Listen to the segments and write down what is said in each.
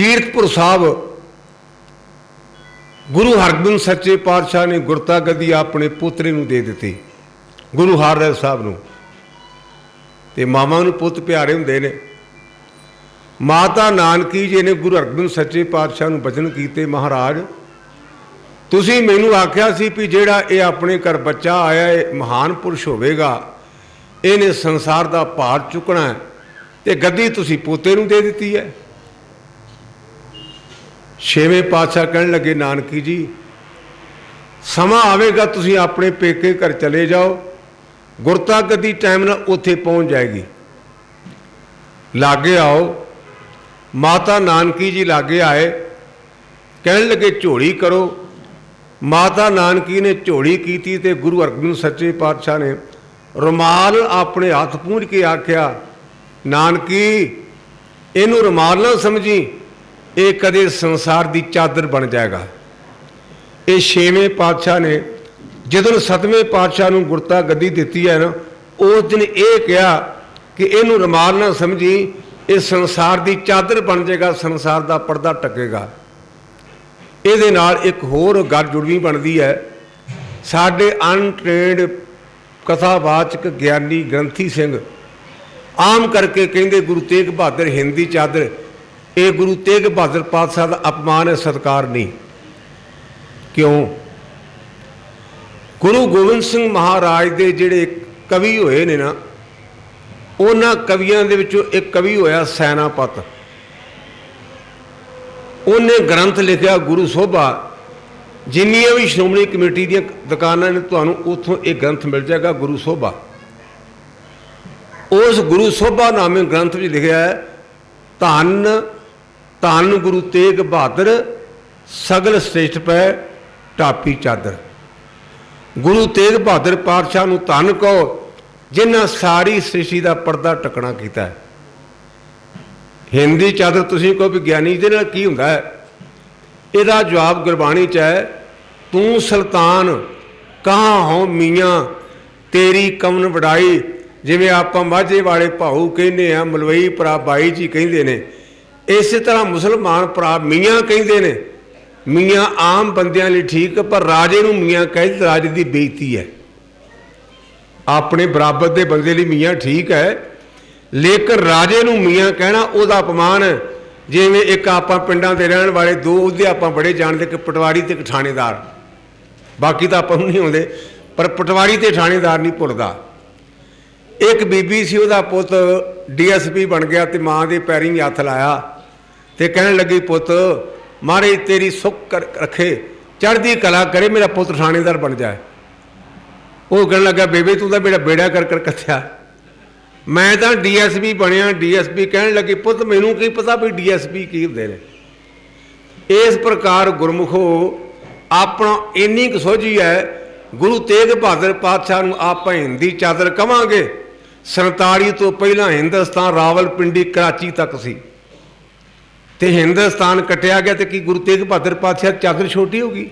ਕੀਰਤਪੁਰ ਸਾਹਿਬ, ਗੁਰੂ ਹਰਗੋਬਿੰਦ ਸੱਚੇ ਪਾਤਸ਼ਾਹ ਨੇ ਗੁਰਤਾ ਗੱਦੀ ਆਪਣੇ ਪੁੱਤਰੇ ਨੂੰ ਦੇ ਦਿੱਤੀ, ਗੁਰੂ ਹਰਰਾਏ ਸਾਹਿਬ ਨੂੰ। ਤੇ ਮਾਵਾਂ ਨੂੰ ਪੁੱਤ ਪਿਆਰੇ ਹੁੰਦੇ ਨੇ। ਮਾਤਾ ਨਾਨਕੀ ਜੀ ਨੇ ਗੁਰੂ ਹਰਗੋਬਿੰਦ ਸੱਚੇ ਪਾਤਸ਼ਾਹ ਨੂੰ ਬਚਨ ਕੀਤੇ, ਮਹਾਰਾਜ, ਤੁਸੀਂ ਮੈਨੂੰ ਆਖਿਆ ਸੀ ਵੀ ਜਿਹੜਾ ਇਹ ਆਪਣੇ ਘਰ ਬੱਚਾ ਆਇਆ, ਇਹ ਮਹਾਨ ਪੁਰਸ਼ ਹੋਵੇਗਾ। ਇਹਨੇ ਸੰਸਾਰ ਦਾ ਭਾਰ ਚੁੱਕਣਾ ਹੈ ਤੇ ਗੱਦੀ ਤੁਸੀਂ ਪੋਤੇ ਨੂੰ ਦੇ ਦਿੱਤੀ ਹੈ। ਛੇਵੇਂ ਪਾਤਸ਼ਾਹ ਕਹਿਣ ਲੱਗੇ, ਨਾਨਕੀ ਜੀ, ਸਮਾਂ ਆਵੇਗਾ, ਤੁਸੀਂ ਆਪਣੇ ਪੇਕੇ ਘਰ ਚਲੇ ਜਾਓ। ਗੁਰਤਾ ਗੱਦੀ ਟਾਈਮ ਨਾਲ ਉੱਥੇ ਪਹੁੰਚ ਜਾਏਗੀ। ਲਾਗੇ ਆਓ। ਮਾਤਾ ਨਾਨਕੀ ਜੀ ਲਾਗੇ ਆਏ। ਕਹਿਣ ਲੱਗੇ, ਝੋਲੀ ਕਰੋ। ਮਾਤਾ ਨਾਨਕੀ ਨੇ ਝੋਲੀ ਕੀਤੀ ਤੇ ਗੁਰੂ ਅਰਜਨ ਸੱਚੇ ਪਾਤਸ਼ਾਹ ਨੇ ਰੁਮਾਲ ਆਪਣੇ ਹੱਥ ਪੂੰਝ ਕੇ ਆਖਿਆ, ਨਾਨਕੀ, ਇਹਨੂੰ ਰੁਮਾਲ ਨਾ ਸਮਝੀ। ਇਹ ਕਦੇ ਸੰਸਾਰ ਦੀ ਚਾਦਰ ਬਣ ਜਾਏਗਾ। ਇਹ ਛੇਵੇਂ ਪਾਤਸ਼ਾਹ ਨੇ ਜਦੋਂ ਸਤਵੇਂ ਪਾਤਸ਼ਾਹ ਨੂੰ ਗੁਰਤਾ ਗੱਦੀ ਦਿੱਤੀ ਹੈ ਨਾ, ਉਸ ਦਿਨ ਇਹ ਕਿਹਾ ਕਿ ਇਹਨੂੰ ਰੁਮਾਲ ਨਾ ਸਮਝੀ, ਇਹ ਸੰਸਾਰ ਦੀ ਚਾਦਰ ਬਣ ਜਾਏਗਾ, ਸੰਸਾਰ ਦਾ ਪਰਦਾ ਟੱਕੇਗਾ। ਇਹਦੇ ਨਾਲ ਇੱਕ ਹੋਰ ਗੱਲ ਜੁੜਵੀਂ ਬਣਦੀ ਹੈ। ਸਾਡੇ ਅਨਟ੍ਰੇਨਡ ਕਥਾਵਾਚਕ ਗਿਆਨੀ ਗ੍ਰੰਥੀ ਸਿੰਘ ਆਮ ਕਰਕੇ ਕਹਿੰਦੇ ਗੁਰੂ ਤੇਗ ਬਹਾਦਰ ਹਿੰਦੀ ਚਾਦਰ ਇਹ ਗੁਰੂ ਤੇਗ ਬਹਾਦਰ ਪਾਤਸ਼ਾਹ ਦਾ ਅਪਮਾਨ ਹੈ, ਸਤਕਾਰ ਨਹੀਂ। ਕਿਉਂ? ਗੁਰੂ ਗੋਬਿੰਦ ਸਿੰਘ ਮਹਾਰਾਜ ਦੇ ਜਿਹੜੇ ਕਵੀ ਹੋਏ ਨੇ ਨਾ, ਉਹਨਾਂ ਕਵੀਆਂ ਦੇ ਵਿੱਚੋਂ ਇੱਕ ਕਵੀ ਹੋਇਆ ਸੈਨਾਪਤ। ਉਹਨੇ ਗ੍ਰੰਥ ਲਿਖਿਆ ਗੁਰੂ ਸੋਭਾ। ਜਿੰਨੀਆਂ ਵੀ ਸ਼੍ਰੋਮਣੀ ਕਮੇਟੀ ਦੀਆਂ ਦੁਕਾਨਾਂ ਨੇ, ਤੁਹਾਨੂੰ ਉੱਥੋਂ ਇਹ ਗ੍ਰੰਥ ਮਿਲ ਜਾਏਗਾ, ਗੁਰੂ ਸੋਭਾ। ਉਸ ਗੁਰੂ ਸੋਭਾ ਨਾਮੇ ਗ੍ਰੰਥ ਵਿੱਚ ਲਿਖਿਆ ਹੈ, ਧੰਨ ਧੰਨ ਗੁਰੂ ਤੇਗ ਬਹਾਦਰ, ਸਗਲ ਸ੍ਰੇਸ਼ਟ ਪੈ ਟਾਪੀ ਚਾਦਰ। ਗੁਰੂ ਤੇਗ ਬਹਾਦਰ ਪਾਤਸ਼ਾਹ ਨੂੰ ਧੰਨ ਕਹੋ, ਜਿਨ੍ਹਾਂ ਸਾਰੀ ਸ੍ਰਿਸ਼ਟੀ ਦਾ ਪਰਦਾ ਟਕਣਾ ਕੀਤਾ ਹੈ। ਹਿੰਦੀ ਚਾਦਰ ਤੁਸੀਂ ਕਹੋ ਵੀ ਗਿਆਨੀ ਦੇ ਨਾਲ ਕੀ ਹੁੰਦਾ ਹੈ? ਇਹਦਾ ਜਵਾਬ ਗੁਰਬਾਣੀ ਚ ਹੈ, ਤੂੰ ਸੁਲਤਾਨ, ਕਹਾਂ ਹੋ ਮੀਆਂ? ਤੇਰੀ ਕਮਨ ਵਡਾਈ, ਜਿਵੇਂ ਆਪਾਂ ਮਾਝੇ ਵਾਲੇ ਭਾਊ ਕਹਿੰਦੇ ਆ ਮਲਵਈ ਭਰਾ ਬਾਈ ਜੀ ਕਹਿੰਦੇ ਨੇ ਇਸੇ ਤਰ੍ਹਾਂ ਮੁਸਲਮਾਨ ਭਰਾ ਮੀਆਂ ਕਹਿੰਦੇ ਨੇ, ਮੀਆਂ ਆਮ ਬੰਦਿਆਂ ਲਈ ਠੀਕ, ਪਰ ਰਾਜੇ ਨੂੰ ਮੀਆਂ ਕਹਿੰਦੇ ਰਾਜੇ ਦੀ ਬੇਇੱਜ਼ਤੀ ਹੈ। ਆਪਣੇ ਬਰਾਬਰ ਦੇ ਬੰਦੇ ਲਈ ਮੀਆਂ ਠੀਕ ਹੈ, ਲੇਕਿਨ ਰਾਜੇ ਨੂੰ ਮੀਆਂ ਕਹਿਣਾ ਉਹਦਾ ਅਪਮਾਨ ਹੈ। ਜਿਵੇਂ ਇੱਕ ਆਪਾਂ ਪਿੰਡਾਂ ਦੇ ਰਹਿਣ ਵਾਲੇ, ਦੋ ਉਹਦੇ ਆਪਾਂ ਬੜੇ ਜਾਣਦੇ ਕਿ ਪਟਵਾਰੀ ਤੇ ਇੱਕ ਥਾਣੇਦਾਰ ਬਾਕੀ ਤਾਂ ਆਪਾਂ ਨੂੰ ਨਹੀਂ ਆਉਂਦੇ, ਪਰ ਪਟਵਾਰੀ ਤੇ ਠਾਣੇਦਾਰ ਨਹੀਂ ਭੁੱਲਦਾ। ਇੱਕ ਬੀਬੀ ਸੀ, ਉਹਦਾ ਪੁੱਤ ਡੀਐਸਪੀ ਬਣ ਗਿਆ ਤੇ ਮਾਂ ਦੇ ਪੈਰੀਂ ਹੱਥ ਲਾਇਆ। ਤੇ ਕਹਿਣ ਲੱਗੀ, ਪੁੱਤ, ਮਾਰੇ ਤੇਰੀ ਸੁੱਖ ਕਰ- ਰੱਖੇ। ਚੜ੍ਹਦੀ ਕਲਾ ਕਰੇ, ਮੇਰਾ ਪੁੱਤ ਥਾਣੇਦਾਰ ਬਣ ਜਾਏ। ਉਹ ਕਹਿਣ ਲੱਗਾ, ਬੇਬੇ, ਤੂੰ ਤਾਂ ਮੇਰਾ ਬੇੜਾ ਕਰ ਕਰ ਕੱਥਿਆ। ਮੈਂ ਤਾਂ ਡੀਐਸਪੀ ਬਣਿਆ ਡੀਐਸਪੀ ਕਹਿਣ ਲੱਗੀ, ਪੁੱਤ, ਮੈਨੂੰ ਕੀ ਪਤਾ ਵੀ ਡੀਐਸਪੀ ਕੀ ਹੁੰਦੇ ਨੇ? ਇਸ ਪ੍ਰਕਾਰ ਗੁਰਮੁਖੋ, ਆਪਣਾ ਇੰਨੀ ਕੁ ਸੋਝੀ ਹੈ, ਗੁਰੂ ਤੇਗ ਬਹਾਦਰ ਪਾਤਸ਼ਾਹ ਨੂੰ ਆਪਾਂ ਹਿੰਦੀ ਚਾਦਰ ਕਵਾਂਗੇ। 47 ਤੋਂ ਪਹਿਲਾਂ ਹਿੰਦੁਸਤਾਨ ਰਾਵਲਪਿੰਡੀ, ਕਰਾਚੀ ਤੱਕ ਸੀ। ਤੇ ਹਿੰਦੁਸਤਾਨ ਕਟਿਆ ਗਿਆ ਤੇ ਕੀ ਗੁਰੂ ਤੇਗ ਬਹਾਦਰ ਪਾਤਸ਼ਾਹ ਚਾਦਰ ਛੋਟੀ ਹੋ ਗਈ?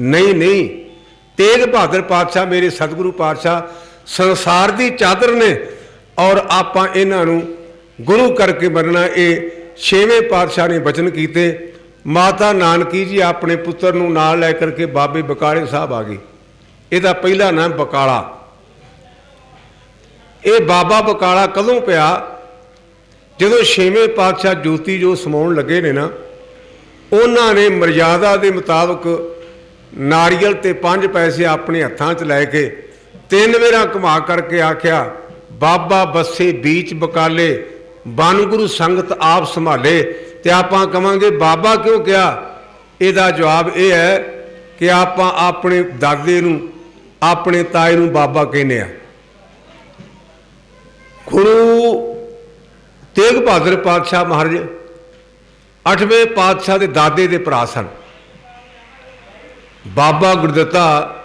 ਨਹੀਂ ਨਹੀਂ। ਤੇਗ ਬਹਾਦਰ ਪਾਤਸ਼ਾਹ ਮੇਰੇ ਸਤਿਗੁਰੂ ਪਾਤਸ਼ਾਹ ਸੰਸਾਰ ਦੀ ਚਾਦਰ ਨੇ ਔਰ ਆਪਾਂ ਇਹਨਾਂ ਨੂੰ ਗੁਰੂ ਕਰਕੇ ਮੰਨਣਾ ਇਹ ਛੇਵੇਂ ਪਾਤਸ਼ਾਹ ਨੇ ਬਚਨ ਕੀਤੇ। ਮਾਤਾ ਨਾਨਕੀ ਜੀ ਆਪਣੇ ਪੁੱਤਰ ਨੂੰ ਨਾਲ ਲੈ ਕਰਕੇ ਬਾਬੇ ਬਕਾਲੇ ਸਾਹਿਬ ਆ ਗਏ। ਇਹਦਾ ਪਹਿਲਾ ਨਾਮ ਬਕਾਲਾ। ਇਹ ਬਾਬਾ ਬਕਾਲਾ ਕਦੋਂ ਪਿਆ? ਜਦੋਂ ਛੇਵੇਂ ਪਾਤਸ਼ਾਹ ਜੋਤੀ ਜੋ ਸਮਾਉਣ ਲੱਗੇ ਨੇ ਨਾ, ਉਹਨਾਂ ਨੇ ਮਰਜ਼ਾਦਾ ਦੇ ਮੁਤਾਬਕ ਨਾਰੀਅਲ ਤੇ ਪੰਜ ਪੈਸੇ ਆਪਣੇ ਹੱਥਾਂ 'ਚ ਲੈ ਕੇ ਤਿੰਨ ਵੇਰਾਂ ਘੁਮਾ ਕਰਕੇ ਆਖਿਆ, ਬਾਬਾ ਬੱਸੇ ਬੀਚ ਬਕਾਲੇ ਬਨ ਗੁਰੂ ਸੰਗਤ ਆਪ ਸੰਭਾਲੇ। ਤੇ ਆਪਾਂ ਕਵਾਂਗੇ, ਬਾਬਾ ਕਿਉਂ ਕਿਹਾ? ਇਹਦਾ ਜਵਾਬ ਇਹ ਹੈ ਕਿ ਆਪਾਂ ਆਪਣੇ ਦਾਦੇ ਨੂੰ, ਆਪਣੇ ਤਾਏ ਨੂੰ ਬਾਬਾ ਕਹਿੰਦੇ ਆ ਗੁਰੂ ਤੇਗ ਬਹਾਦਰ ਪਾਤਸ਼ਾਹ ਮਹਾਰਾਜ ਅੱਠਵੇਂ ਪਾਤਸ਼ਾਹ ਦੇ ਦਾਦੇ ਦੇ ਭਰਾ ਸਨ। ਬਾਬਾ ਗੁਰਦਿੱਤਾ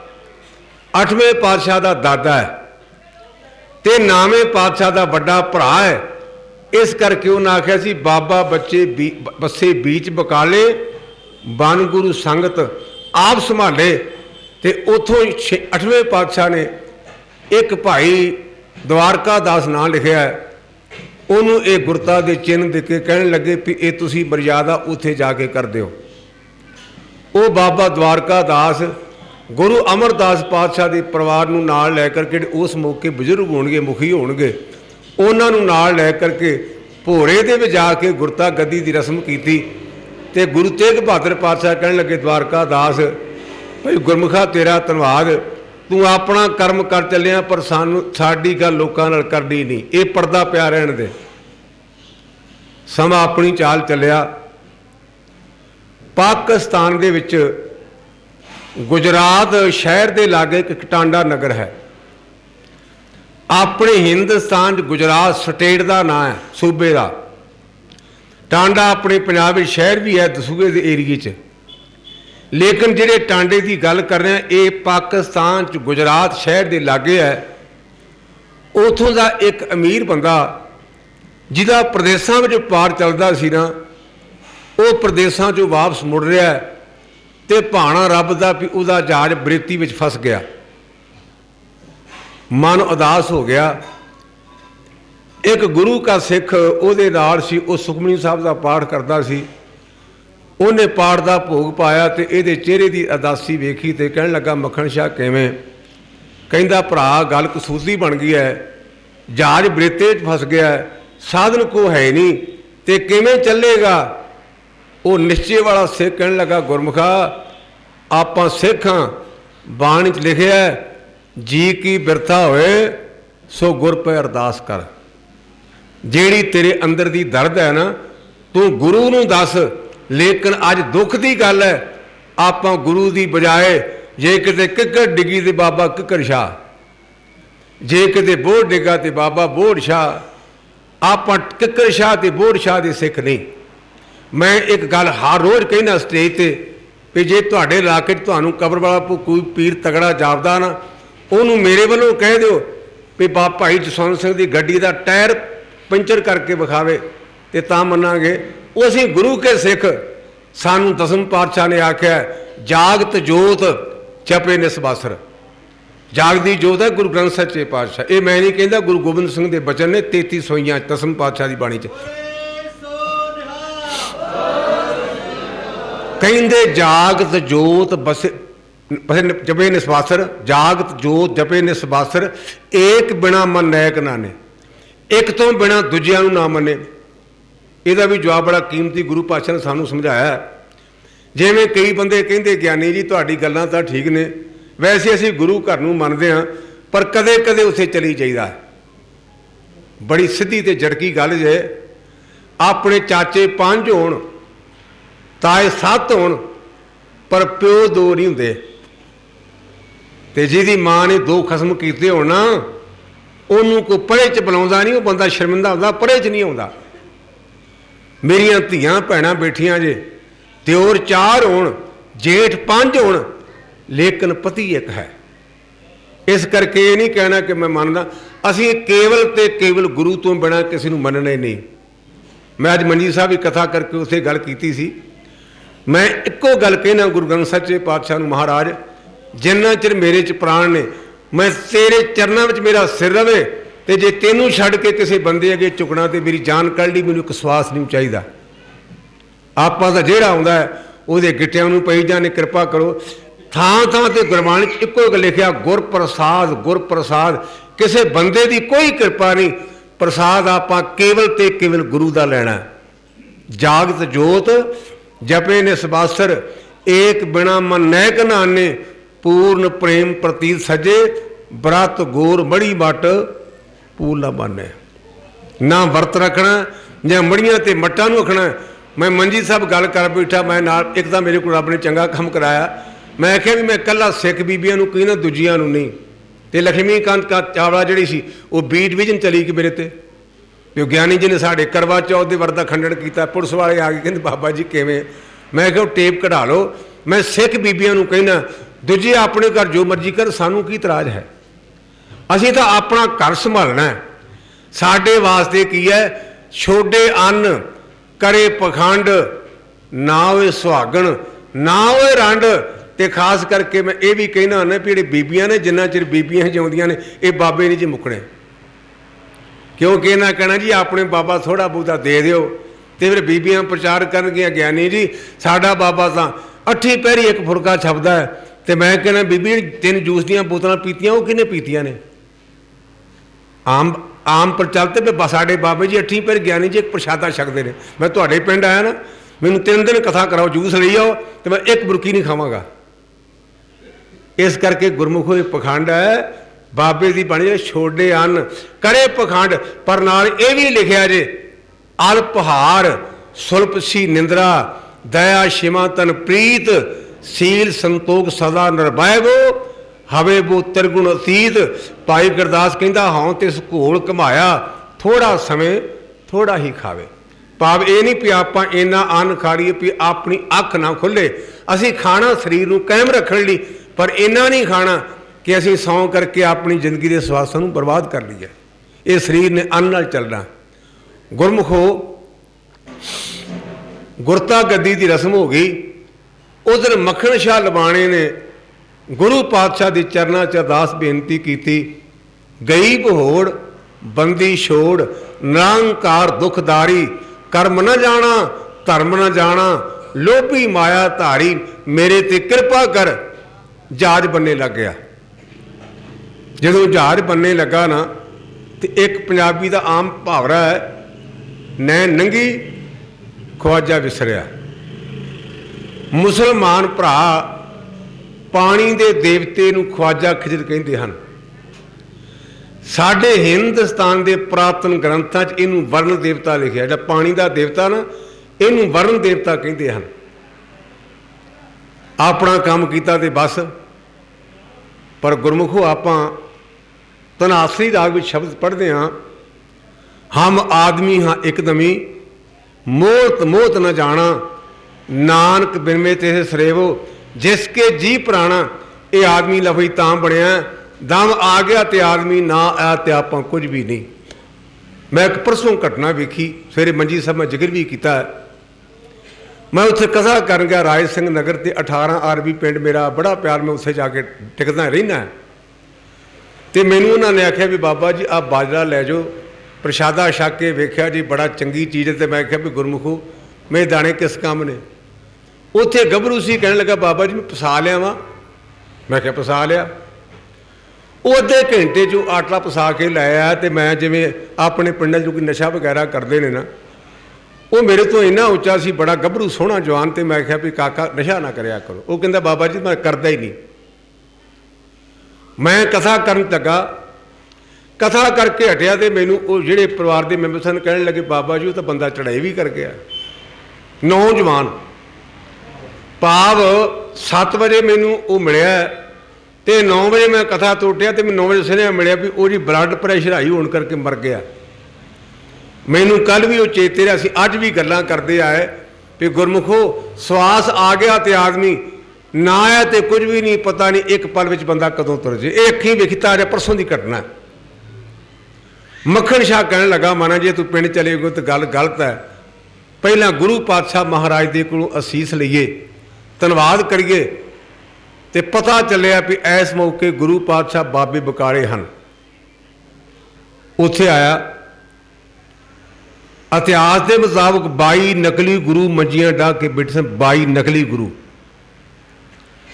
ਅੱਠਵੇਂ ਪਾਤਸ਼ਾਹ ਦਾ ਦਾਦਾ ਹੈ ਤੇ ਨਾਵੇਂ ਪਾਤਸ਼ਾਹ ਦਾ ਵੱਡਾ ਭਰਾ ਹੈ। ਇਸ ਕਰਕੇ ਉਹਨਾਂ ਆਖਿਆ ਸੀ, ਬਾਬਾ ਬੱਚੇ ਬੀ- ਬੱਸੇ ਬੀਚ ਬਕਾਲੇ ਬਨ ਗੁਰੂ ਸੰਗਤ ਆਪ ਸੰਭਾਲੇ ਤੇ ਉਥੋਂ ਅੱਠਵੇਂ ਪਾਤਸ਼ਾਹ ਨੇ ਇੱਕ ਭਾਈ ਦਵਾਰਕਾ ਦਾਸ ਨਾਂ ਲਿਖਿਆ ਹੈ। ਉਹਨੂੰ ਇਹ ਗੁਰਤਾ ਦੇ ਚਿੰਨ੍ਹ ਦੇ ਕੇ ਕਹਿਣ ਲੱਗੇ ਵੀ ਇਹ ਤੁਸੀਂ ਮਰਜ਼ਾਦਾ ਉੱਥੇ ਜਾ ਕੇ ਕਰ ਦਿਓ ਉਹ ਬਾਬਾ ਦਵਾਰਕਾ ਦਾਸ ਗੁਰੂ ਅਮਰਦਾਸ ਪਾਤਸ਼ਾਹ ਦੇ ਪਰਿਵਾਰ ਨੂੰ ਨਾਲ ਲੈ ਕਰਕੇ ਜਿਹੜੇ ਉਸ ਮੌਕੇ ਬਜ਼ੁਰਗ ਹੋਣਗੇ, ਮੁਖੀ ਹੋਣਗੇ, ਉਹਨਾਂ ਨੂੰ ਨਾਲ ਲੈ ਕਰਕੇ ਭੋਰੇ ਦੇ ਵਿੱਚ ਜਾ ਕੇ ਗੁਰਤਾ ਗੱਦੀ ਦੀ ਰਸਮ ਕੀਤੀ ਤੇ ਗੁਰੂ ਤੇਗ ਬਹਾਦਰ ਪਾਤਸ਼ਾਹ ਕਹਿਣ ਲੱਗੇ, ਦਵਾਰਕਾ ਦਾਸ, ਭਈ ਗੁਰਮੁਖਾ ਤੇਰਾ ਧੰਨਵਾਦ। ਤੂੰ ਆਪਣਾ ਕਰਮ ਕਰ ਚੱਲਿਆ, ਪਰ ਸਾਨੂੰ, ਸਾਡੀ ਗੱਲ ਲੋਕਾਂ ਨਾਲ ਕਰਨੀ ਨਹੀਂ। ਇਹ ਪਰਦਾ ਪਿਆ ਰਹਿਣ ਦੇ। ਸਮਾਂ ਆਪਣੀ ਚਾਲ ਚੱਲਿਆ। ਪਾਕਿਸਤਾਨ ਦੇ ਵਿੱਚ ਗੁਜਰਾਤ ਸ਼ਹਿਰ ਦੇ ਲਾਗੇ ਇੱਕ ਟਾਂਡਾ ਨਗਰ ਹੈ। ਆਪਣੇ ਹਿੰਦੁਸਤਾਨ 'ਚ ਗੁਜਰਾਤ ਸਟੇਟ ਦਾ ਨਾਂ ਹੈ, ਸੂਬੇ ਦਾ। ਟਾਂਡਾ ਆਪਣੇ ਪੰਜਾਬ ਵਿੱਚ ਸ਼ਹਿਰ ਵੀ ਹੈ ਦਸੂਗੇ ਦੇ ਏਰੀਏ 'ਚ। ਲੇਕਿਨ ਜਿਹੜੇ ਟਾਂਡੇ ਦੀ ਗੱਲ ਕਰ ਰਹੇ ਆ ਇਹ ਪਾਕਿਸਤਾਨ 'ਚ ਗੁਜਰਾਤ ਸ਼ਹਿਰ ਦੇ ਲਾਗੇ ਹੈ, ਉਥੋਂ ਦਾ ਇੱਕ ਅਮੀਰ ਬੰਦਾ, ਜਿਹਦਾ ਪ੍ਰਦੇਸ਼ਾਂ ਵਿੱਚ ਪਾਰ ਚੱਲਦਾ ਸੀ ਨਾ, ਉਹ ਪ੍ਰਦੇਸ਼ਾਂ 'ਚੋਂ ਵਾਪਸ ਮੁੜ ਰਿਹਾ ਹੈ ਤੇ ਭਾਣਾ ਰੱਬ ਦਾ ਵੀ ਉਹਦਾ ਜਹਾਜ਼ ਬਰੇਤੀ ਵਿੱਚ ਫਸ ਗਿਆ। ਮਨ ਉਦਾਸ ਹੋ ਗਿਆ। ਇੱਕ ਗੁਰੂ ਕਾ ਸਿੱਖ ਉਹਦੇ ਨਾਲ ਸੀ, ਉਹ ਸੁਖਮਨੀ ਸਾਹਿਬ ਦਾ ਪਾਠ ਕਰਦਾ ਸੀ। ਉਹਨੇ ਪਾਠ ਦਾ ਭੋਗ ਪਾਇਆ ਤੇ ਇਹਦੇ ਚਿਹਰੇ ਦੀ ਅਦਾਸੀ ਵੇਖੀ ਤੇ ਕਹਿਣ ਲੱਗਾ, ਮੱਖਣ ਸ਼ਾਹ ਕਿਵੇਂ? ਕਹਿੰਦਾ, ਭਰਾ, ਗੱਲ ਕਸੂਸੀ ਬਣ ਗਈ ਹੈ ਜਹਾਜ਼ ਬਰੇਤੇ 'ਚ ਫਸ ਗਿਆ ਸਾਧਨ ਕੋ ਹੈ ਨਹੀਂ ਤੇ ਕਿਵੇਂ ਚੱਲੇਗਾ? ਉਹ ਨਿਸ਼ਚੇ ਵਾਲਾ ਸਿੱਖ ਕਹਿਣ ਲੱਗਾ, ਗੁਰਮੁਖਾ, ਆਪਾਂ ਸਿੱਖ ਹਾਂ ਬਾਣੀ 'ਚ ਲਿਖਿਆ ਜੀ ਕੀ ਬਿਰਥਾ ਹੋਏ, ਸੋ ਗੁਰ ਪੈ ਅਰਦਾਸ ਕਰ। ਜਿਹੜੀ ਤੇਰੇ ਅੰਦਰ ਦੀ ਦਰਦ ਹੈ ਨਾ, ਤੂੰ ਗੁਰੂ ਨੂੰ ਦੱਸ ਲੇਕਿਨ ਅੱਜ ਦੁੱਖ ਦੀ ਗੱਲ ਹੈ, ਆਪਾਂ ਗੁਰੂ ਦੀ ਬਜਾਏ ਜੇ ਕਿਤੇ ਕਿੱਕਰ ਡਿੱਗੀ ਤੇ ਬਾਬਾ ਕਿੱਕਰ ਸ਼ਾਹ। ਜੇ ਕਿਤੇ ਬੋੜ ਡਿੱਗਾ ਤੇ ਬਾਬਾ ਬੋੜ ਸ਼ਾਹ। ਆਪਾਂ ਕਿੱਕਰ ਸ਼ਾਹ ਤੇ ਬੋੜ ਸ਼ਾਹ ਦੇ ਸਿੱਖ ਨਹੀਂ। ਮੈਂ ਇੱਕ ਗੱਲ ਹਰ ਰੋਜ਼ ਕਹਿੰਦਾ ਸਟੇਜ ਤੇ ਵੀ ਜੇ ਤੁਹਾਡੇ ਇਲਾਕੇ 'ਚ ਤੁਹਾਨੂੰ ਕਬਰ ਵਾਲਾ ਕੋ- ਕੋਈ ਪੀਰ ਤਗੜਾ ਜਾਪਦਾ ਨਾ, ਉਹਨੂੰ ਮੇਰੇ ਵੱਲੋਂ ਕਹਿ ਦਿਓ ਵੀ ਬਾ, ਭਾਈ ਜਸਵੰਤ ਸਿੰਘ ਦੀ ਗੱਡੀ ਦਾ ਟਾਇਰ ਪੰਚਰ ਕਰਕੇ ਵਿਖਾਵੇ ਤੇ ਤਾਂ ਮੰਨਾਂਗੇ ਉਹ ਅਸੀਂ ਗੁਰੂ ਕੇ ਸਿੱਖ ਸਾਨੂੰ ਦਸਮ ਪਾਤਸ਼ਾਹ ਨੇ ਆਖਿਆ, ਜਾਗਤ ਜੋਤ ਚਪੇ ਨਿਸਬਾਸਰ ਜਾਗਦੀ ਜੋਤ ਹੈ, ਗੁਰੂ ਗ੍ਰੰਥ ਸਾਹਿਬ ਸੱਚੇ ਪਾਤਸ਼ਾਹ। ਇਹ ਮੈਂ ਨਹੀਂ ਕਹਿੰਦਾ ਗੁਰੂ ਗੋਬਿੰਦ ਸਿੰਘ ਦੇ ਬਚਨ ਨੇ 33 ਸੋਈਆਂ ਦਸਮ ਪਾਤਸ਼ਾਹ ਦੀ ਬਾਣੀ 'ਚ। ਕਹਿੰਦੇ, ਜਾਗਤ ਜੋਤ ਬਸੇ ਜਪੇ ਨਿਸਵਾਸਰ ਜਾਗਤ ਜੋਤ ਜਪੇ ਨਿਸਵਾਸਰ ਏਕ ਬਿਨਾ ਮਨ ਨੈਕ ਨਾਨੇ ਇੱਕ ਤੋਂ ਬਿਨਾ ਦੂਜਿਆਂ ਨੂੰ ਨਾ ਮੰਨੇ। ਇਹਦਾ ਵੀ ਜਵਾਬ ਬੜਾ ਕੀਮਤੀ ਗੁਰੂ ਪਾਤਸ਼ਾਹ ਨੇ ਸਾਨੂੰ ਸਮਝਾਇਆ ਜਿਵੇਂ ਕਈ ਬੰਦੇ ਕਹਿੰਦੇ, ਗਿਆਨੀ ਜੀ, ਤੁਹਾਡੀ ਗੱਲਾਂ ਤਾਂ ਠੀਕ ਨੇ। ਵੈਸੇ ਅਸੀਂ ਗੁਰੂ ਘਰ ਨੂੰ ਮੰਨਦੇ ਹਾਂ, ਪਰ ਕਦੇ-ਕਦੇ ਉੱਥੇ ਚਲੀ ਜਾਈਦਾ ਬੜੀ ਸਿੱਧੀ ਤੇ ਜੜਕੀ ਗੱਲ ਜੇ। ਆਪਣੇ ਚਾਚੇ ਪੰਜ ਹੋਣ, ਤਾਏ ਸੱਤ ਹੋਣ, ਪਰ ਪਿਓ ਦੋ ਨਹੀਂ ਹੁੰਦੇ। ਤੇ ਜਿਹਦੀ ਮਾਂ ਨੇ ਦੋ ਖਸਮ ਕੀਤੇ ਹੋਣ ਨਾ, ਉਹਨੂੰ ਕੋ ਪਰੇ ਚ ਬੁਲਾਉਂਦਾ ਨਹੀਂ, ਉਹ ਬੰਦਾ ਸ਼ਰਮਿੰਦਾ ਹੁੰਦਾ ਪਰੇ ਚ ਨਹੀਂ ਆਉਂਦਾ। ਮੇਰੀਆਂ ਧੀਆਂ ਭੈਣਾਂ ਬੈਠੀਆਂ ਜੇ ਦਿਓਰ ਚਾਰ ਹੋਣ, ਜੇਠ ਪੰਜ ਹੋਣ, ਲੇਕਿਨ ਪਤੀ ਇੱਕ ਹੈ। ਇਸ ਕਰਕੇ ਇਹ ਨਹੀਂ ਕਹਿਣਾ ਕਿ ਮੈਂ ਮੰਨਦਾ, ਅਸੀਂ ਕੇਵਲ ਤੇ ਕੇਵਲ ਗੁਰੂ ਤੋਂ ਬਿਨਾਂ ਕਿਸੇ ਨੂੰ ਮੰਨਣਾ ਹੀ ਨਹੀਂ। ਮੈਂ ਅੱਜ ਮੰਜੀ ਸਾਹਿਬ ਦੀ ਕਥਾ ਕਰਕੇ ਉਸੇ ਗੱਲ ਕੀਤੀ ਸੀ। ਮੈਂ ਇੱਕੋ ਗੱਲ ਕਹਿਣਾ ਗੁਰੂ ਗ੍ਰੰਥ ਸੱਚੇ ਪਾਤਸ਼ਾਹ ਨੂੰ, ਮਹਾਰਾਜ, ਜਿੰਨਾ ਚਿਰ ਮੇਰੇ ਚ ਪ੍ਰਾਣ ਨੇ, ਮੈਂ ਤੇਰੇ ਚਰਨਾਂ ਵਿੱਚ ਮੇਰਾ ਸਿਰ ਰਵੇ ਤੇ ਜੇ ਤੈਨੂੰ ਛੱਡ ਕੇ ਕਿਸੇ ਬੰਦੇ ਅੱਗੇ ਝੁਕਣਾ ਤੇ ਮੇਰੀ ਜਾਨ ਕੱਢ ਲਈ, ਮੈਨੂੰ ਇੱਕ ਸਵਾਸ ਨਹੀਂ ਚਾਹੀਦਾ। ਆਪਾਂ ਦਾ ਜਿਹੜਾ ਆਉਂਦਾ ਉਹਦੇ ਗਿੱਟਿਆਂ ਨੂੰ ਪਈ ਜਾਣੇ ਕਿਰਪਾ ਕਰੋ। ਥਾਂ ਥਾਂ ਤੇ ਗੁਰਬਾਣੀ ਚ ਇੱਕੋ ਇੱਕ ਲਿਖਿਆ ਗੁਰ ਪ੍ਰਸਾਦ ਗੁਰ ਪ੍ਰਸਾਦ ਕਿਸੇ ਬੰਦੇ ਦੀ ਕੋਈ ਕਿਰਪਾ ਨਹੀਂ। ਪ੍ਰਸਾਦ ਆਪਾਂ ਕੇਵਲ ਤੇ ਕੇਵਲ ਗੁਰੂ ਦਾ ਲੈਣਾ ਜਾਗਤ ਜੋਤ ਜਪੇ ਨੇ ਸਬਾਸਰ, ਏਕ ਬਿਨਾ ਮਨ ਨੈਕ ਨਾਨੇ ਪੂਰਨ ਪ੍ਰੇਮ ਪ੍ਰਤੀਤ ਸਜੇ, ਬ੍ਰਤ ਗੋਰ ਮੜੀ ਮਟ। ਪੂਲਾ ਬਾਨੇ ਨਾ ਵਰਤ ਰੱਖਣਾ, ਜਾਂ ਮੜੀਆਂ ਤੇ ਮੱਟਾਂ ਨੂੰ ਰੱਖਣਾ। ਮੈਂ ਮੰਜੀ ਸਾਹਿਬ ਗੱਲ ਕਰ ਬੈਠਾ, ਮੈਂ ਨਾਲ ਇੱਕ ਤਾਂ ਮੇਰੇ ਕੋਲ ਰੱਬ ਨੇ ਚੰਗਾ ਕੰਮ ਕਰਾਇਆ। ਮੈਂ ਆਖਿਆ ਵੀ ਮੈਂ ਇਕੱਲਾ ਸਿੱਖ ਬੀਬੀਆਂ ਨੂੰ ਕਹਿੰਦਾ ਦੂਜੀਆਂ ਨੂੰ ਨਹੀਂ। ਤੇ ਲక్ష్ਮੀ ਕਾਂਤ ਕਾ ਚਾਵਲਾ ਜਿਹੜੀ ਸੀ, ਉਹ ਬੀ ਡਿਵੀਜ਼ਨ ਚਲੀ ਗਈ ਮੇਰੇ ਤੇ। ਵੀ ਗਿਆਨੀ ਜੀ ਨੇ ਸਾਡੇ ਕਰਵਾ ਚੌਥ ਦੇ ਵਰਦਾ ਖੰਡਨ ਕੀਤਾ, ਪੁਲਿਸ ਵਾਲੇ ਆ ਕੇ ਕਹਿੰਦੇ, ਬਾਬਾ ਜੀ ਕਿਵੇਂ ਮੈਂ ਕਿਹਾ, ਉਹ ਟੇਪ ਕਢਾ ਲਓ। ਮੈਂ ਸਿੱਖ ਬੀਬੀਆਂ ਨੂੰ ਕਹਿੰਦਾ ਦੂਜੇ ਆਪਣੇ ਘਰ ਜੋ ਮਰਜ਼ੀ ਕਰ, ਸਾਨੂੰ ਕੀ ਇਤਰਾਜ਼ ਹੈ? ਅਸੀਂ ਤਾਂ ਆਪਣਾ ਘਰ ਸੰਭਾਲਣਾ ਸਾਡੇ ਵਾਸਤੇ ਕੀ ਹੈ? ਛੋਡੇ ਅੰਨ, ਕਰੇ ਪਖੰਡ, ਨਾ ਹੋਏ ਸੁਹਾਗਣ, ਨਾ ਹੋਏ ਰੰਡ। ਤੇ ਖਾਸ ਕਰਕੇ ਮੈਂ ਇਹ ਵੀ ਕਹਿਣਾ ਹੁੰਦਾ ਵੀ ਜਿਹੜੇ ਬੀਬੀਆਂ ਨੇ, ਜਿੰਨਾ ਚਿਰ ਬੀਬੀਆਂ ਜਿਉਂਦੀਆਂ ਨੇ, ਇਹ ਬਾਬੇ ਨਹੀਂ ਜੀ ਮੁੱਕਣੇ। ਕਿਉਂਕਿ ਇਹਨਾਂ ਕਹਿਣਾ ਜੀ, ਆਪਣੇ ਬਾਬਾ ਥੋੜਾ ਬਹੁਤਾ ਦੇ ਦਿਓ। ਤੇ ਫਿਰ ਬੀਬੀਆਂ ਪ੍ਰਚਾਰ ਕਰਨਗੀਆਂ ਗਿਆਨੀ ਜੀ, ਸਾਡਾ ਬਾਬਾ ਤਾਂ ਅੱਠੀ ਪਹਿਰੀ ਇੱਕ ਫੁਰਕਾ ਛਪਦਾ ਹੈ। ਤੇ ਮੈਂ ਕਹਿੰਦਾ ਬੀਬੀ ਤਿੰਨ ਜੂਸ ਦੀਆਂ ਬੋਤਲਾਂ ਪੀਤੀਆਂ, ਉਹ ਕਿਹਨੇ ਪੀਤੀਆਂ ਨੇ? ਆਮ ਆਮ ਪ੍ਰਚਲਿਤ ਵੀ ਸਾਡੇ ਬਾਬੇ ਜੀ ਅੱਠੀ ਪਹਿਰ ਗਿਆਨੀ ਜੀ ਇੱਕ ਪ੍ਰਸ਼ਾਦਾ ਛਕਦੇ ਨੇ। ਮੈਂ ਤੁਹਾਡੇ ਪਿੰਡ ਆਇਆ ਨਾ, ਮੈਨੂੰ ਤਿੰਨ ਦਿਨ ਕਥਾ ਕਰਾਓ, ਜੂਸ ਲਈ ਆਓ ਤੇ ਮੈਂ ਇੱਕ ਬੁਰਕੀ ਨਹੀਂ ਖਾਵਾਂਗਾ। ਇਸ ਕਰਕੇ ਗੁਰਮੁਖੋ ਇਹ ਪਖੰਡ ਹੈ, ਬਾਬੇ ਦੀ ਬਾਣੀ ਵਿੱਚ ਛੋਡੇ ਅੰਨ, ਕਰੇ ਪਖੰਡ, ਪਰ ਨਾਲ ਇਹ ਵੀ ਲਿਖਿਆ ਜੇ, ਅਲਪਹਾਰ ਸੁਲਪਸੀ ਨਿੰਦਰਾ, ਦਇਆ ਸ਼ਿਮਾ ਤਨ ਪ੍ਰੀਤ, ਸੀਲ ਸੰਤੋਖ ਸਦਾ ਨਿਰਭੈਵੋ ਹਵੇ ਬੋ ਤਿਰਗੁਣ ਅਤੀਤ, ਭਾਈ ਗੁਰਦਾਸ ਕਹਿੰਦਾ ਹਾਂ ਤੇ ਇਸ ਘੋਲ ਕਮਾਇਆ, ਥੋੜਾ ਸਮੇਂ ਥੋੜਾ ਹੀ ਖਾਵੇ। ਭਾਵ ਇਹ ਨਹੀਂ ਵੀ ਆਪਾਂ ਇੰਨਾ ਅੰਨ ਖਾ ਲਈਏ ਵੀ ਆਪਣੀ ਅੱਖ ਨਾ ਖੁੱਲੇ। ਅਸੀਂ ਖਾਣਾ ਸਰੀਰ ਨੂੰ ਕਾਇਮ ਰੱਖਣ ਲਈ, ਪਰ ਇੰਨਾ ਨਹੀਂ ਖਾਣਾ ਕਿ ਅਸੀਂ ਸੌਂ ਕਰਕੇ ਆਪਣੀ ਜ਼ਿੰਦਗੀ ਦੇ ਸਵਾਸਾਂ ਨੂੰ ਬਰਬਾਦ ਕਰ ਲਈਏ। ਇਹ ਸਰੀਰ ਨੇ ਅੰਨ ਨਾਲ ਚੱਲਣਾ। ਗੁਰਮੁਖੋ, ਗੁਰਤਾ ਗੱਦੀ ਦੀ ਰਸਮ ਹੋ ਗਈ। ਉਧਰ ਮੱਖਣ ਸ਼ਾਹ ਲਬਾਣੇ ਨੇ ਗੁਰੂ ਪਾਤਸ਼ਾਹ ਦੇ ਚਰਨਾਂ 'ਚ ਅਰਦਾਸ ਬੇਨਤੀ ਕੀਤੀ ਗਈ ਬਹੋੜ ਬੰਦੀ ਛੋੜ, ਨਿਰੰਕਾਰ ਦੁਖਦਾਰੀ, ਕਰਮ ਨਾ ਜਾਣਾ, ਧਰਮ ਨਾ ਜਾਣਾ, ਲੋਭੀ ਮਾਇਆ ਧਾਰੀ, ਮੇਰੇ ਤੇ ਕਿਰਪਾ ਕਰ। ਜਹਾਜ਼ ਬੰਨੇ ਲੱਗ ਗਿਆ। ਜਦੋਂ ਜਹਾਜ਼ ਬੰਨੇ ਲੱਗਾ ਨਾ, ਤੇ ਇੱਕ ਪੰਜਾਬੀ ਦਾ ਆਮ ਭਾਵਰਾ ਹੈ ਨੈ ਨੰਗੀ, ਖਵਾਜਾ ਵਿਸਰਿਆ। ਮੁਸਲਮਾਨ ਭਰਾ ਪਾਣੀ ਦੇ ਦੇਵਤੇ ਨੂੰ ਖਵਾਜਾ ਖਿਜਰ ਕਹਿੰਦੇ ਹਨ। ਸਾਡੇ ਹਿੰਦੁਸਤਾਨ ਦੇ ਪ੍ਰਾਤਨ ਗ੍ਰੰਥਾਂ 'ਚ ਇਹਨੂੰ ਵਰਨ ਦੇਵਤਾ ਲਿਖਿਆ। ਜਿਹੜਾ ਪਾਣੀ ਦਾ ਦੇਵਤਾ ਨਾ, ਇਹਨੂੰ ਵਰਨ ਦੇਵਤਾ ਕਹਿੰਦੇ ਹਨ। ਆਪਣਾ ਕੰਮ ਕੀਤਾ ਤੇ ਬਸ। ਪਰ ਗੁਰਮੁਖੋ, ਆਪਾਂ ਤਨਾਸਰੀ ਰਾਗ ਵਿੱਚ ਸ਼ਬਦ ਪੜ੍ਹਦੇ ਹਾਂ, ਹਮ ਆਦਮੀ ਹਾਂ ਇੱਕਦਮੀ ਮੋਹਤ ਮੋਤ ਨ ਜਾਣਾ, ਨਾਨਕ ਬਿਨਮੇ ਤੇ ਸਰੇਵੋ ਜਿਸ ਕੇ ਜੀ ਪ੍ਰਾਣਾ ਇਹ ਆਦਮੀ ਲਫਈ ਤਾਂ ਬਣਿਆ, ਦਮ ਆ ਗਿਆ ਤੇ ਆਦਮੀ ਨਾ ਆਇਆ ਤੇ ਆਪਾਂ ਕੁਝ ਵੀ ਨਹੀਂ। ਮੈਂ ਇੱਕ ਪਰਸੋਂ ਘਟਨਾ ਵੇਖੀ, ਸਵੇਰੇ ਮੰਜੀ ਸਾਹਿਬ ਮੈਂ ਜ਼ਿਕਰ ਵੀ ਕੀਤਾ। ਮੈਂ ਉੱਥੇ ਕਥਾ ਕਰਨ ਗਿਆ ਰਾਜ ਸਿੰਘ ਨਗਰ ਤੇ 18 ਆਰਬੀ ਪਿੰਡ, ਮੇਰਾ ਬੜਾ ਪਿਆਰ, ਮੈਂ ਉੱਥੇ ਜਾ ਕੇ ਟਿਕਦਾ ਰਹਿਣਾ ਤੇ ਮੈਨੂੰ ਉਹਨਾਂ ਨੇ ਆਖਿਆ ਵੀ ਬਾਬਾ ਜੀ ਆਪ ਬਾਜਰਾ ਲੈ ਜਾਓ। ਪ੍ਰਸ਼ਾਦਾ ਛਕ ਕੇ ਵੇਖਿਆ ਜੀ, ਬੜਾ ਚੰਗੀ ਚੀਜ਼ ਹੈ ਤੇ ਮੈਂ ਕਿਹਾ ਵੀ ਗੁਰਮੁਖੋ, ਮੇਰੇ ਦਾਣੇ ਕਿਸ ਕੰਮ ਨੇ? ਉੱਥੇ ਗੱਭਰੂ ਸੀ, ਕਹਿਣ ਲੱਗਾ, ਬਾਬਾ ਜੀ, ਮੈਂ ਪਸਾ ਲਿਆ ਵਾਂ। ਮੈਂ ਕਿਹਾ ਪਸਾ ਲਿਆ? ਉਹ ਅੱਧੇ ਘੰਟੇ 'ਚ ਉਹ ਆਟਲਾ ਪਸਾ ਕੇ ਲਾਇਆ ਆਇਆ ਤੇ ਮੈਂ ਜਿਵੇਂ ਆਪਣੇ ਪਿੰਡਾਂ 'ਚ ਕੋਈ ਨਸ਼ਾ ਵਗੈਰਾ ਕਰਦੇ ਨੇ ਨਾ, ਉਹ ਮੇਰੇ ਤੋਂ ਇੰਨਾ ਉੱਚਾ ਸੀ, ਬੜਾ ਗੱਭਰੂ, ਸੋਹਣਾ ਜਵਾਨ ਤੇ ਮੈਂ ਕਿਹਾ ਵੀ ਕਾਕਾ, ਨਸ਼ਾ ਨਾ ਕਰਿਆ ਕਰੋ। ਉਹ ਕਹਿੰਦਾ, ਬਾਬਾ ਜੀ, ਮੈਂ ਕਰਦਾ ਹੀ ਨਹੀਂ। ਮੈਂ ਕਥਾ ਕਰਨ ਲੱਗਾ। ਕਥਾ ਕਰਕੇ ਹਟਿਆ ਤੇ ਮੈਨੂੰ ਉਹ ਜਿਹੜੇ ਪਰਿਵਾਰ ਦੇ ਮੈਂਬਰ ਸਨ, ਕਹਿਣ ਲੱਗੇ, ਬਾਬਾ ਜੀ, ਉਹ ਤਾਂ ਬੰਦਾ ਚੜਾਈ ਵੀ ਕਰ ਗਿਆ। ਨੌਜਵਾਨ ਭਾਵ 7 ਵਜੇ ਮੈਨੂੰ ਉਹ ਮਿਲਿਆ ਤੇ 9 ਵਜੇ ਮੈਂ ਕਥਾ ਤੋਟਿਆ ਤੇ ਮੈਨੂੰ 9 ਵਜੇ ਸੁਨੇਹਾ ਮਿਲਿਆ ਵੀ ਉਹਦੀ ਬਲੱਡ ਪ੍ਰੈਸ਼ਰ ਹਾਈ ਹੋਣ ਕਰਕੇ ਮਰ ਗਿਆ। ਮੈਨੂੰ ਕੱਲ ਵੀ ਉਹ ਚੇਤੇ ਰਿਹਾ ਸੀ, ਅੱਜ ਵੀ ਗੱਲਾਂ ਕਰਦੇ ਆਏ ਵੀ ਗੁਰਮੁਖੋ, ਸਵਾਸ ਆ ਗਿਆ ਤੇ ਆਦਮੀ ਨਾ ਆਇਆ ਤੇ ਕੁਝ ਵੀ ਨਹੀਂ, ਪਤਾ ਨਹੀਂ ਇੱਕ ਪਲ ਵਿੱਚ ਬੰਦਾ ਕਦੋਂ ਤੁਰ ਜੇ। ਇਹ ਅੱਖੀਂ ਵਿਖਤਾ ਰਿਹਾ ਪਰਸੋਂ ਦੀ ਘਟਨਾ ਮੱਖਣ ਸ਼ਾਹ ਕਹਿਣ ਲੱਗਾ ਮਾਨਾ ਜੇ ਤੂੰ ਪਿੰਡ ਚਲੇ ਗੋ ਤਾਂ ਗੱਲ ਗਲਤ ਹੈ। ਪਹਿਲਾਂ ਗੁਰੂ ਪਾਤਸ਼ਾਹ ਮਹਾਰਾਜ ਦੇ ਕੋਲੋਂ ਅਸੀਸ ਲਈਏ। ਧੰਨਵਾਦ ਕਰੀਏ ਤੇ ਪਤਾ ਚੱਲਿਆ ਵੀ ਇਸ ਮੌਕੇ ਗੁਰੂ ਪਾਤਸ਼ਾਹ ਬਾਬੇ ਬਕਾਲੇ ਹਨ। ਉੱਥੇ ਆਇਆ। ਇਤਿਹਾਸ ਦੇ ਮੁਤਾਬਕ 22 ਨਕਲੀ ਗੁਰੂ ਮੰਜੀਆਂ ਢਾ ਕੇ ਬੈਠੇ ਸਨ 22 ਨਕਲੀ ਗੁਰੂ।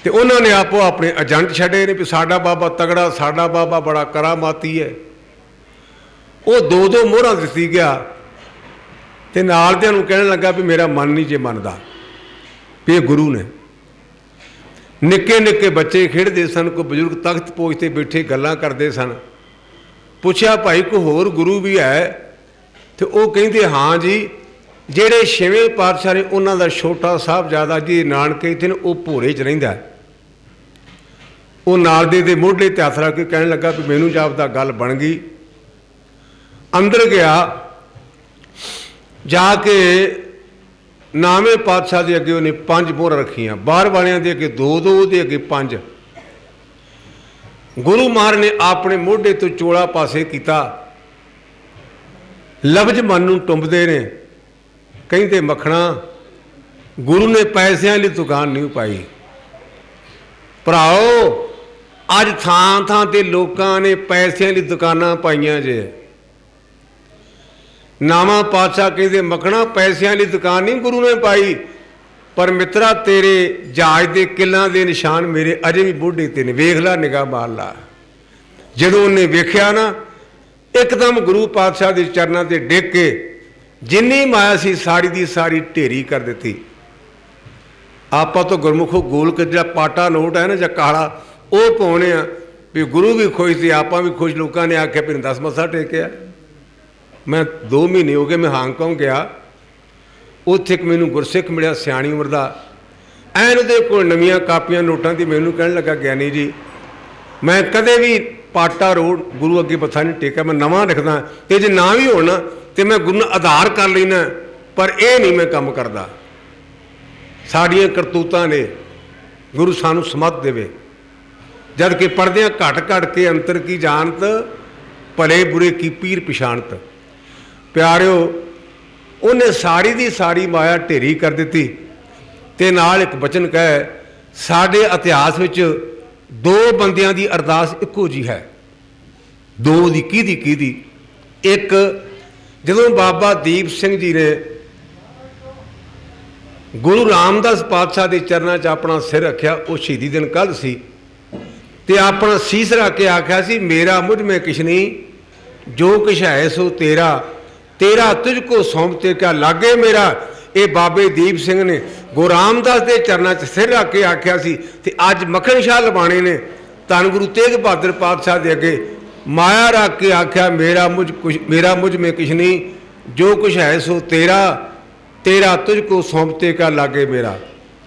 ਤੇ ਉਹਨਾਂ ਨੇ ਆਪੋ ਆਪਣੇ ਏਜੰਟ ਛੱਡੇ ਨੇ ਵੀ ਸਾਡਾ ਬਾਬਾ ਤਗੜਾ, ਸਾਡਾ ਬਾਬਾ ਬੜਾ ਕਰਾਮਾਤੀ ਹੈ। ਉਹ ਦੋ ਦੋ ਮੋਹਰਾਂ ਦਿੱਤੀ ਗਿਆ ਤੇ ਨਾਲ ਦੇ ਨੂੰ ਕਹਿਣ ਲੱਗਾ ਵੀ ਮੇਰਾ ਮਨ ਨਹੀਂ ਜੇ ਮੰਨਦਾ। ਇਹ ਗੁਰੂ ਨੇ। ਨਿੱਕੇ ਨਿੱਕੇ ਬੱਚੇ ਖੇਡਦੇ ਸਨ, ਕੋਈ ਬਜ਼ੁਰਗ ਤਖਤ ਪੋਜ ਤੇ ਬੈਠੇ ਗੱਲਾਂ ਕਰਦੇ ਸਨ। ਪੁੱਛਿਆ, ਭਾਈ, ਕੋਈ ਹੋਰ ਗੁਰੂ ਵੀ ਹੈ? ਤੇ ਉਹ ਕਹਿੰਦੇ, ਹਾਂ ਜੀ, ਜਿਹੜੇ ਛੇਵੇਂ ਪਾਤਸ਼ਾਹ ਨੇ ਉਹਨਾਂ ਦਾ ਛੋਟਾ ਸਾਹਿਬਜ਼ਾਦਾ ਜੀ ਨਾਨਕੇ ਇੱਥੇ ਨੇ, ਉਹ ਭੋਰੇ 'ਚ ਰਹਿੰਦਾ ਉਹ ਨਾਲ ਦੇ ਦੇ ਮੋਢੇ ਤੇ ਹੱਥ ਰੱਖ ਕੇ ਕਹਿਣ ਲੱਗਾ ਵੀ ਮੈਨੂੰ ਜਾਪਦਾ ਗੱਲ ਬਣ ਗਈ। ਅੰਦਰ ਗਿਆ, ਜਾ ਕੇ ਨਾਵੇਂ ਪਾਤਸ਼ਾਹ ਦੇ ਅੱਗੇ ਉਹਨੇ ਪੰਜ ਮੋਹਰਾਂ ਰੱਖੀਆਂ। ਬਾਹਰ ਵਾਲਿਆਂ ਦੇ ਅੱਗੇ ਦੋ ਦੋ, ਉਹਦੇ ਅੱਗੇ ਪੰਜ। ਗੁਰੂ ਮਹਾਰਾਜ ਨੇ ਆਪਣੇ ਮੋਢੇ ਤੋਂ ਚੋਲਾ ਪਾਸੇ ਕੀਤਾ। ਲਫ਼ਜ਼ ਮਨ ਨੂੰ ਟੁੰਬਦੇ ਨੇ। ਕਹਿੰਦੇ ਮੱਖਣਾ, ਗੁਰੂ ਨੇ ਪੈਸਿਆਂ ਲਈ ਦੁਕਾਨ ਨਹੀਂ ਪਾਈ। ਭਰਾਓ, ਅੱਜ ਥਾਂ ਥਾਂ ਤੇ ਲੋਕਾਂ ਨੇ ਪੈਸਿਆਂ ਲਈ ਦੁਕਾਨਾਂ ਪਾਈਆਂ ਜੇ। ਨਾਮਾ ਪਾਤਸ਼ਾਹ ਕਹਿੰਦੇ ਮੱਖਣਾ ਪੈਸਿਆਂ ਦੀ ਦੁਕਾਨ ਨਹੀਂ ਗੁਰੂ ਨੇ ਪਾਈ, ਪਰ ਮਿੱਤਰਾ ਤੇਰੇ ਜਹਾਜ਼ ਦੇ ਕਿੱਲਾਂ ਦੇ ਨਿਸ਼ਾਨ ਮੇਰੇ ਅਜੇ ਵੀ ਬੁੱਢੇ ਤੇ ਨੇ, ਵੇਖ ਲੈ ਨਿਗਾਹ ਮਾਰ ਲਾ। ਜਦੋਂ ਉਹਨੇ ਵੇਖਿਆ ਨਾ, ਇੱਕਦਮ ਗੁਰੂ ਪਾਤਸ਼ਾਹ ਦੇ ਚਰਨਾਂ ਤੇ ਡਿੱਗ ਕੇ ਜਿੰਨੀ ਮਾਇਆ ਸੀ, ਸਾਰੀ ਦੀ ਸਾਰੀ ਢੇਰੀ ਕਰ ਦਿੱਤੀ। ਆਪਾਂ ਤੋਂ ਗੁਰਮੁਖੋ ਗੋਲਕ ਜਿਹੜਾ ਪਾਟਾ ਨੋਟ ਹੈ ਨਾ ਜਾਂ ਕਾਲਾ, ਉਹ ਪਾਉਣੇ ਆ, ਵੀ ਗੁਰੂ ਵੀ ਖੁਸ਼ ਸੀ, ਆਪਾਂ ਵੀ ਖੁਸ਼, ਲੋਕਾਂ ਨੇ ਆਖਿਆ ਫਿਰ 10 ਮੱਥਾ ਟੇਕਿਆ। ਮੈਂ 2 ਮਹੀਨੇ ਹੋ ਗਏ ਮੈਂ ਹਾਂਗਕਾਂਗ ਗਿਆ। ਉੱਥੇ ਇੱਕ ਮੈਨੂੰ ਗੁਰਸਿੱਖ ਮਿਲਿਆ, ਸਿਆਣੀ ਉਮਰ ਦਾ। ਐਨ ਉਹਦੇ ਕੋਲ ਨਵੀਆਂ ਕਾਪੀਆਂ, ਨੋਟਾਂ ਦੀ ਮੈਨੂੰ ਕਹਿਣ ਲੱਗਾ, ਗਿਆਨੀ ਜੀ, ਮੈਂ ਕਦੇ ਵੀ ਪਾਟਾ ਰੋਡ ਗੁਰੂ ਅੱਗੇ ਮੱਥਾ ਨਹੀਂ ਟੇਕਿਆ, ਮੈਂ ਨਵਾਂ ਲਿਖਦਾ ਤੇ ਜੇ ਨਾ ਵੀ ਹੋਣਾ, ਤੇ ਮੈਂ ਗੁਰੂ ਨੂੰ ਆਧਾਰ ਕਰ ਲੈਣਾ ਪਰ ਇਹ ਨਹੀਂ ਮੈਂ ਕੰਮ ਕਰਦਾ। ਸਾਡੀਆਂ ਕਰਤੂਤਾਂ ਨੇ, ਗੁਰੂ ਸਾਨੂੰ ਸਮਤ ਦੇਵੇ। ਜਦ ਕਿ ਪੜਦਿਆਂ ਘਟ ਘਟ ਕੇ ਅੰਤਰ ਕੀ ਜਾਣਤ, ਭਲੇ ਬੁਰੇ ਕੀ ਪੀਰ ਪਛਾਣਤ। ਪਿਆਰਿਓ, ਉਹਨੇ ਸਾਰੀ ਦੀ ਸਾਰੀ ਮਾਇਆ ਢੇਰੀ ਕਰ ਦਿੱਤੀ ਤੇ ਨਾਲ ਇੱਕ ਬਚਨ ਕਹੇ, ਸਾਡੇ ਇਤਿਹਾਸ ਵਿੱਚ ਦੋ ਬੰਦਿਆਂ ਦੀ ਅਰਦਾਸ ਇੱਕੋ ਜੀ ਹੈ। ਦੋ ਦੀ ਕਿਹਦੀ ਕਿਹਦੀ? ਇੱਕ ਜਦੋਂ ਬਾਬਾ ਦੀਪ ਸਿੰਘ ਜੀ ਨੇ ਗੁਰੂ ਰਾਮਦਾਸ ਪਾਤਸ਼ਾਹ ਦੇ ਚਰਨਾਂ 'ਚ ਆਪਣਾ ਸਿਰ ਰੱਖਿਆ, ਉਹ ਸ਼ਹੀਦੀ ਦਿਨ ਕੱਲ ਸੀ ਤੇ ਆਪਣਾ ਸੀਸ ਰੱਖ ਕੇ ਆਖਿਆ ਸੀ, ਮੇਰਾ ਮੁਝ ਮੈਂ ਕਿਛ ਨਹੀਂ, ਜੋ ਕਿਛ ਹੈ ਸੋ ਤੇਰਾ ਤੇਰਾ ਤੁਝ ਕੋ ਸੌਂਪਤੇ ਕਿਆ ਲਾਗੇ ਮੇਰਾ? ਇਹ ਬਾਬੇ ਦੀਪ ਸਿੰਘ ਨੇ ਗੁਰੂ ਰਾਮਦਾਸ ਦੇ ਚਰਨਾਂ 'ਚ ਸਿਰ ਰੱਖ ਕੇ ਆਖਿਆ ਸੀ ਤੇ ਅੱਜ ਮੱਖਣ ਸ਼ਾਹ ਲਬਾਣੇ ਨੇ। ਧੰਨ ਗੁਰੂ ਤੇਗ ਬਹਾਦਰ ਪਾਤਸ਼ਾਹ ਦੇ ਅੱਗੇ ਮਾਇਆ ਰੱਖ ਕੇ ਆਖਿਆ, ਮੇਰਾ ਮੁਝ ਕੁਛ ਮੇਰਾ ਮੁਝ ਮੈਂ ਕੁਛ ਨਹੀਂ। ਜੋ ਕੁਛ ਹੈ ਸੋ ਤੇਰਾ। ਤੇਰਾ ਤੁਝ ਕੋ ਸੌਂਪਤੇ ਕਾ ਲਾਗੇ ਮੇਰਾ?